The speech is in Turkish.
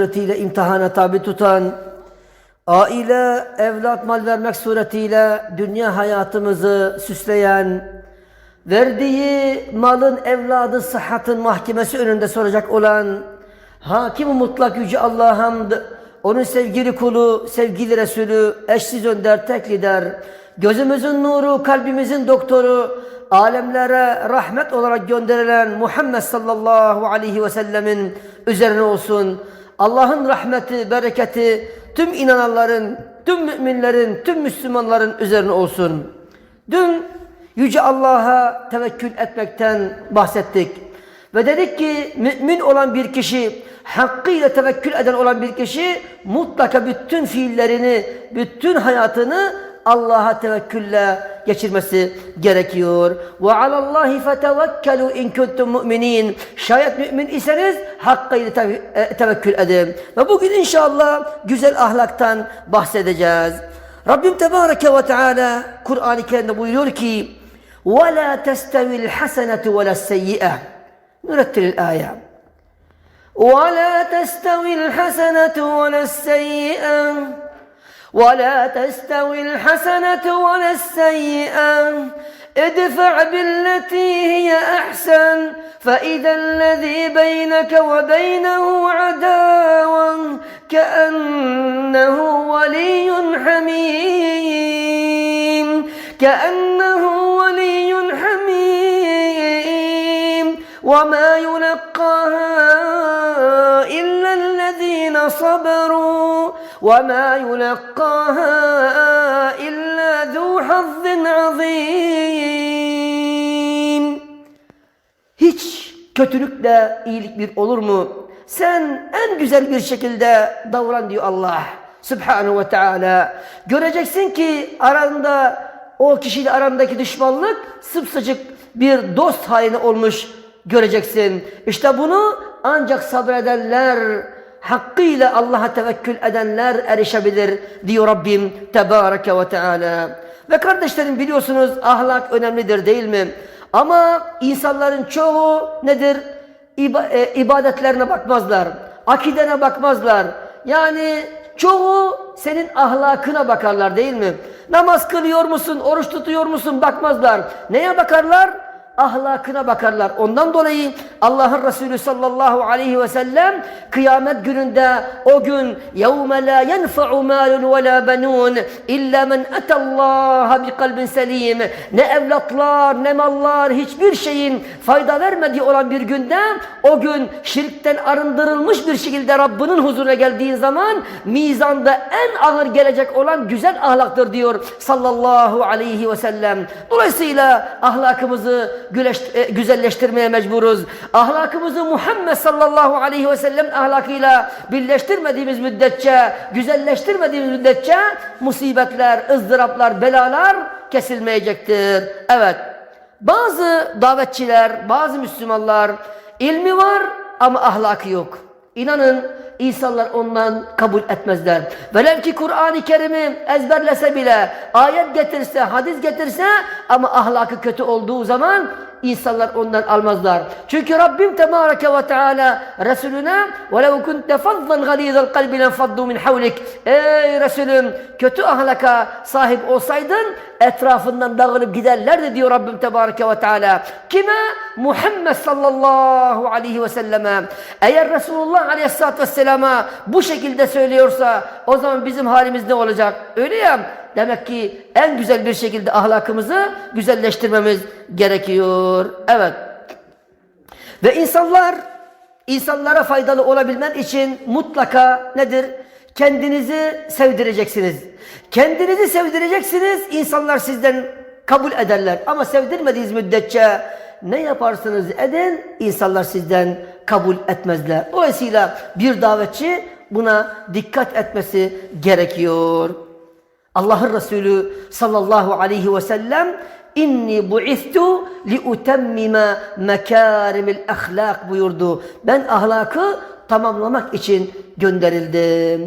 suretiyle imtihana tabi tutan, aile, evlat mal vermek suretiyle dünya hayatımızı süsleyen, verdiği malın, evladın, sıhhatın mahkemesi önünde soracak olan, hakim mutlak yüce Allah'a hamd, onun sevgili kulu, sevgili Resulü, eşsiz önder, tek lider, gözümüzün nuru, kalbimizin doktoru, alemlere rahmet olarak gönderilen Muhammed sallallahu aleyhi ve sellemin üzerine olsun. Allah'ın rahmeti, bereketi tüm inananların, tüm müminlerin, tüm Müslümanların üzerine olsun. Dün Yüce Allah'a tevekkül etmekten bahsettik. Ve dedik ki mümin olan bir kişi, hakkıyla tevekkül eden olan bir kişi mutlaka bütün fiillerini, bütün hayatını Allah'a tevekkülle geçirmesi gerekiyor. Ve alallahi fetevekkelu in kuntum mu'minin. Şayet mümin iseniz hakkıyla te- e, tevekkül edin. Ve bugün inşallah güzel ahlaktan bahsedeceğiz. Rabbim Tebareke ve Teala Kur'an-ı Kerim'de buyuruyor ki وَلَا تَسْتَوِي الْحَسَنَةُ وَلَا السَّيِّئَةُ نرتل الآية ولا تستوي الحسنة ولا السيئة ولا تستوي الحسنة ولا السيئة. ادفع بالتي هي أحسن فإذا الذي بينك وبينه عداوة كأنه ولي حميم كأنه ولي حميم. وما يلقاها إلا الذين صبروا. وما يلقاها إلا ذو حظ عظيم Hiç kötülükle iyilik bir olur mu? Sen en güzel bir şekilde davran diyor Allah Subhanahu ve Teala. Göreceksin ki aranda o kişiyle arandaki düşmanlık sıpsıcık bir dost haline olmuş göreceksin. İşte bunu ancak sabredenler, hakkıyla Allah'a tevekkül edenler erişebilir diyor Rabbim Tebareke ve Teala. Ve kardeşlerim biliyorsunuz ahlak önemlidir değil mi? Ama insanların çoğu nedir? İba, e, ibadetlerine bakmazlar. Akidene bakmazlar. Yani çoğu senin ahlakına bakarlar değil mi? Namaz kılıyor musun, oruç tutuyor musun bakmazlar. Neye bakarlar? ahlakına bakarlar. Ondan dolayı Allah'ın Resulü sallallahu aleyhi ve sellem kıyamet gününde o gün يَوْمَ لَا يَنْفَعُ مَالٌ وَلَا بَنُونَ اِلَّا مَنْ اَتَى اللّٰهَ بِقَلْبٍ سَلِيمٍ Ne evlatlar ne mallar hiçbir şeyin fayda vermediği olan bir günde o gün şirkten arındırılmış bir şekilde Rabbinin huzuruna geldiğin zaman mizanda en ağır gelecek olan güzel ahlaktır diyor sallallahu aleyhi ve sellem. Dolayısıyla ahlakımızı güleş- e, güzelleştirmeye mecburuz. Ahlakımızı Muhammed sallallahu aleyhi ve sellem ahlakıyla birleştirmediğimiz müddetçe, güzelleştirmediğimiz müddetçe musibetler, ızdıraplar, belalar kesilmeyecektir. Evet. Bazı davetçiler, bazı Müslümanlar ilmi var ama ahlakı yok. İnanın insanlar ondan kabul etmezler. Velev ki Kur'an-ı Kerim'i ezberlese bile, ayet getirse, hadis getirse ama ahlakı kötü olduğu zaman insanlar ondan almazlar. Çünkü Rabbim Tebareke ve Teala Resulüne وَلَوْ كُنْتَ فَضًّا غَلِيظَ الْقَلْبِ لَنْفَضُّوا مِنْ حَوْلِكَ Ey Resulüm kötü ahlaka sahip olsaydın etrafından dağılıp giderlerdi diyor Rabbim Tebareke ve Teala. Kime? Muhammed sallallahu aleyhi ve selleme. Eğer Resulullah aleyhissalatü vesselama bu şekilde söylüyorsa o zaman bizim halimiz ne olacak? Öyle ya demek ki en güzel bir şekilde ahlakımızı güzelleştirmemiz gerekiyor. Evet. Ve insanlar insanlara faydalı olabilmen için mutlaka nedir? Kendinizi sevdireceksiniz. Kendinizi sevdireceksiniz. İnsanlar sizden kabul ederler. Ama sevdirmediğiniz müddetçe ne yaparsınız edin insanlar sizden kabul etmezler. Dolayısıyla bir davetçi buna dikkat etmesi gerekiyor. Allah'ın Resulü sallallahu aleyhi ve sellem inni bu'istu li utemmime mekarimil ahlak buyurdu. Ben ahlakı tamamlamak için gönderildim.